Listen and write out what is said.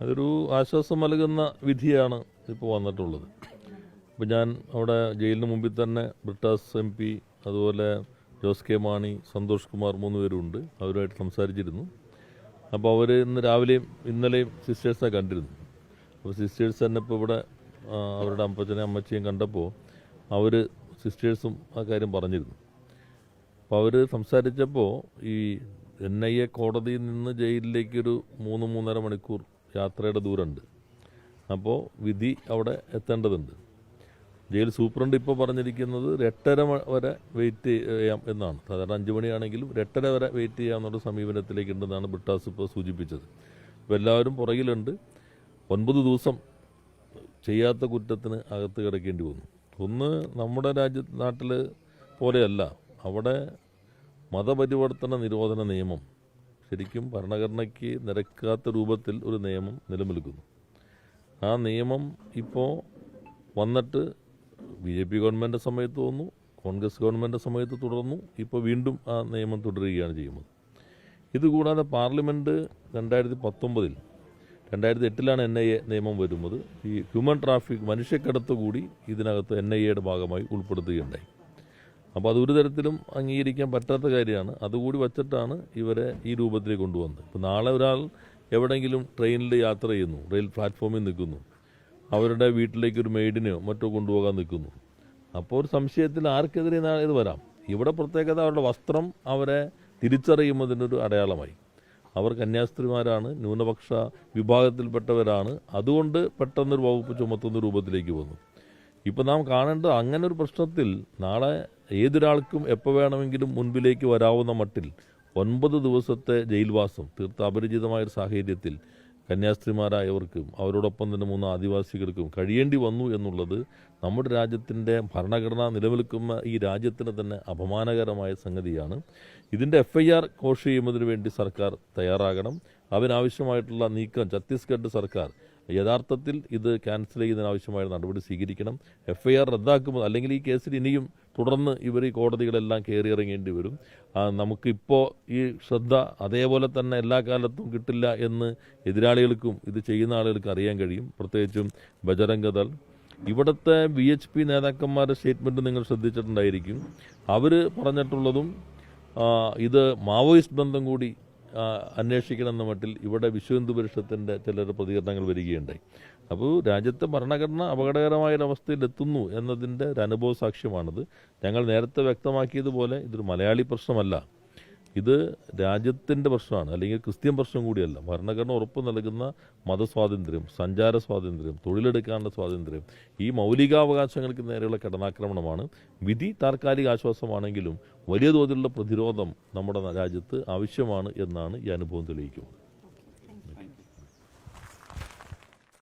അതൊരു ആശ്വാസം നൽകുന്ന വിധിയാണ് ഇപ്പോൾ വന്നിട്ടുള്ളത്. ഇപ്പം ഞാൻ അവിടെ ജയിലിന് മുമ്പിൽ തന്നെ ബ്രിട്ടാസ് എം പി അതുപോലെ ജോസ് കെ മാണി സന്തോഷ് കുമാർ മൂന്ന് പേരുണ്ട്. അവരുമായിട്ട് സംസാരിച്ചിരുന്നു. അപ്പോൾ അവർ ഇന്ന് രാവിലെയും ഇന്നലെയും സിസ്റ്റേഴ്സിനെ കണ്ടിരുന്നു അപ്പോൾ സിസ്റ്റേഴ്സ് തന്നെ ഇപ്പോൾ ഇവിടെ അവരുടെ അമ്പച്ചനെയും അമ്മച്ചിയും കണ്ടപ്പോൾ അവർ സിസ്റ്റേഴ്സും ആ കാര്യം പറഞ്ഞിരുന്നു. അപ്പോൾ അവർ സംസാരിച്ചപ്പോൾ ഈ എൻ ഐ എ കോടതിയിൽ നിന്ന് ജയിലിലേക്കൊരു മൂന്ന് മൂന്നര മണിക്കൂർ യാത്രയുടെ ദൂരമുണ്ട് അപ്പോൾ വിധി അവിടെ എത്തേണ്ടതുണ്ട്. ജയിൽ സൂപ്രണ്ട് ഇപ്പോൾ പറഞ്ഞിരിക്കുന്നത് എട്ടര വരെ വെയിറ്റ് ചെയ്യാം എന്നാണ്. സാധാരണ അഞ്ച് മണിയാണെങ്കിലും എട്ടര വരെ വെയിറ്റ് ചെയ്യാമെന്നുള്ള സമീപനത്തിലേക്കുണ്ടെന്നാണ് ബിട്ടാസ് ഇപ്പോൾ സൂചിപ്പിച്ചത്. അപ്പോൾ എല്ലാവരും പുറകിലുണ്ട്. ഒൻപത് ദിവസം ചെയ്യാത്ത കുറ്റത്തിന് അകത്ത് കിടക്കേണ്ടി വന്നു. ഒന്ന് നമ്മുടെ രാജ്യ നാട്ടിൽ പോലെയല്ല. അവിടെ മതപരിവർത്തന നിരോധന നിയമം ശരിക്കും ഭരണഘടനയ്ക്ക് നിരക്കാത്ത രൂപത്തിൽ ഒരു നിയമം നിലനിൽക്കുന്നു. ആ നിയമം ഇപ്പോൾ വന്നിട്ട് ബി ജെ പി ഗവൺമെന്റ് സമയത്ത് വന്നു കോൺഗ്രസ് ഗവൺമെന്റ് സമയത്ത് തുടർന്നു ഇപ്പോൾ വീണ്ടും ആ നിയമം തുടരുകയാണ് ചെയ്യുന്നത്. ഇതുകൂടാതെ പാർലമെന്റ് രണ്ടായിരത്തി പത്തൊമ്പതിൽ രണ്ടായിരത്തി എട്ടിലാണ് എൻ ഐ എ നിയമം വരുന്നത്. ഈ ഹ്യൂമൻ ട്രാഫിക് മനുഷ്യക്കടത്ത് കൂടി ഇതിനകത്ത് എൻ ഐ എയുടെ ഭാഗമായി ഉൾപ്പെടുത്തുകയുണ്ടായി. അപ്പോൾ അത് ഒരു തരത്തിലും അംഗീകരിക്കാൻ പറ്റാത്ത കാര്യമാണ്. അതുകൂടി വച്ചിട്ടാണ് ഇവരെ ഈ രൂപത്തിലേക്ക് കൊണ്ടുവന്നത്. ഇപ്പോൾ നാളെ ഒരാൾ എവിടെയെങ്കിലും ട്രെയിനിൽ യാത്ര ചെയ്യുന്നു റെയിൽ പ്ലാറ്റ്ഫോമിൽ നിൽക്കുന്നു അവരുടെ വീട്ടിലേക്ക് ഒരു മെയ്ഡിനെയോ മറ്റോ കൊണ്ടുപോകാൻ നിൽക്കുന്നു. അപ്പോൾ ഒരു സംശയത്തിൽ ആർക്കെതിരെ ഇത് വരാം. ഇവിടെ പ്രത്യേകത അവരുടെ വസ്ത്രം അവരെ തിരിച്ചറിയുന്നതിനൊരു അടയാളമായി. അവർ കന്യാസ്ത്രീമാരാണ് ന്യൂനപക്ഷ വിഭാഗത്തിൽപ്പെട്ടവരാണ്. അതുകൊണ്ട് പെട്ടെന്നൊരു വകുപ്പ് ചുമത്തുന്ന രൂപത്തിലേക്ക് വന്നു. ഇപ്പോൾ നാം കാണേണ്ടത് അങ്ങനെ ഒരു പ്രശ്നത്തിൽ നാളെ ഏതൊരാൾക്കും എപ്പോൾ വേണമെങ്കിലും മുൻപിലേക്ക് വരാവുന്ന മട്ടിൽ ഒൻപത് ദിവസത്തെ ജയിൽവാസം തീർത്ത അപരിചിതമായ ഒരു സാഹചര്യത്തിൽ കന്യാസ്ത്രീമാരായവർക്കും അവരോടൊപ്പം തന്നെ മൂന്ന് ആദിവാസികൾക്കും കഴിയേണ്ടി വന്നു എന്നുള്ളത് നമ്മുടെ രാജ്യത്തിന്റെ ഭരണഘടന നിലനിൽക്കുന്ന ഈ രാജ്യത്തിന് തന്നെ അപമാനകരമായ സംഗതിയാണ്. ഇതിന്റെ എഫ് ഐ ആർ കോഷ് ചെയ്യുന്നതിന് വേണ്ടി സർക്കാർ തയ്യാറാകണം. അതിനാവശ്യമായിട്ടുള്ള നീക്കം ഛത്തീസ്ഗഡ് സർക്കാർ യഥാർത്ഥത്തിൽ ഇത് ക്യാൻസൽ ചെയ്യുന്നതിനാവശ്യമായ നടപടി സ്വീകരിക്കണം. എഫ് ഐ ആർ റദ്ദാക്കുമ്പോൾ അല്ലെങ്കിൽ ഈ കേസിൽ ഇനിയും തുടർന്ന് ഇവർ ഈ കോടതികളെല്ലാം കയറിയിറങ്ങേണ്ടി വരും. നമുക്കിപ്പോൾ ഈ ശ്രദ്ധ അതേപോലെ തന്നെ എല്ലാ കാലത്തും കിട്ടില്ല എന്ന് എതിരാളികൾക്കും ഇത് ചെയ്യുന്ന ആളുകൾക്കും അറിയാൻ കഴിയും. പ്രത്യേകിച്ചും ബജരംഗദൾ. ഇവിടുത്തെ ബി എച്ച് പി നേതാക്കന്മാരുടെ സ്റ്റേറ്റ്മെന്റ് നിങ്ങൾ ശ്രദ്ധിച്ചിട്ടുണ്ടായിരിക്കും. അവർ പറഞ്ഞിട്ടുള്ളതും ഇത് മാവോയിസ്റ്റ് ബന്ധം കൂടി അന്വേഷിക്കണം എന്ന മട്ടിൽ ഇവിടെ വിശ്വ ഹിന്ദു പരിഷത്തിന്റെ ചില പ്രതികരണങ്ങൾ വരികയുണ്ടായി. അപ്പോൾ രാജ്യത്തെ ഭരണഘടന അപകടകരമായ ഒരു എത്തുന്നു എന്നതിന്റെ ഒരു അനുഭവ സാക്ഷ്യമാണത് ഞങ്ങൾ നേരത്തെ വ്യക്തമാക്കിയതുപോലെ ഇതൊരു മലയാളി പ്രശ്നമല്ല. ഇത് രാജ്യത്തിന്റെ പ്രശ്നമാണ്. അല്ലെങ്കിൽ ക്രിസ്ത്യൻ പ്രശ്നം കൂടിയല്ല. ഭരണഘടന ഉറപ്പ് നൽകുന്ന മതസ്വാതന്ത്ര്യം സഞ്ചാര സ്വാതന്ത്ര്യം തൊഴിലെടുക്കാനുള്ള സ്വാതന്ത്ര്യം ഈ മൗലികാവകാശങ്ങൾക്ക് നേരെയുള്ള കടനാക്രമണമാണ് വിധി താൽക്കാലിക ആശ്വാസമാണെങ്കിലും വലിയ തോതിലുള്ള പ്രതിരോധം നമ്മുടെ രാജ്യത്ത് ആവശ്യമാണ് എന്നാണ് ഈ അനുഭവം തെളിയിക്കുന്നത്.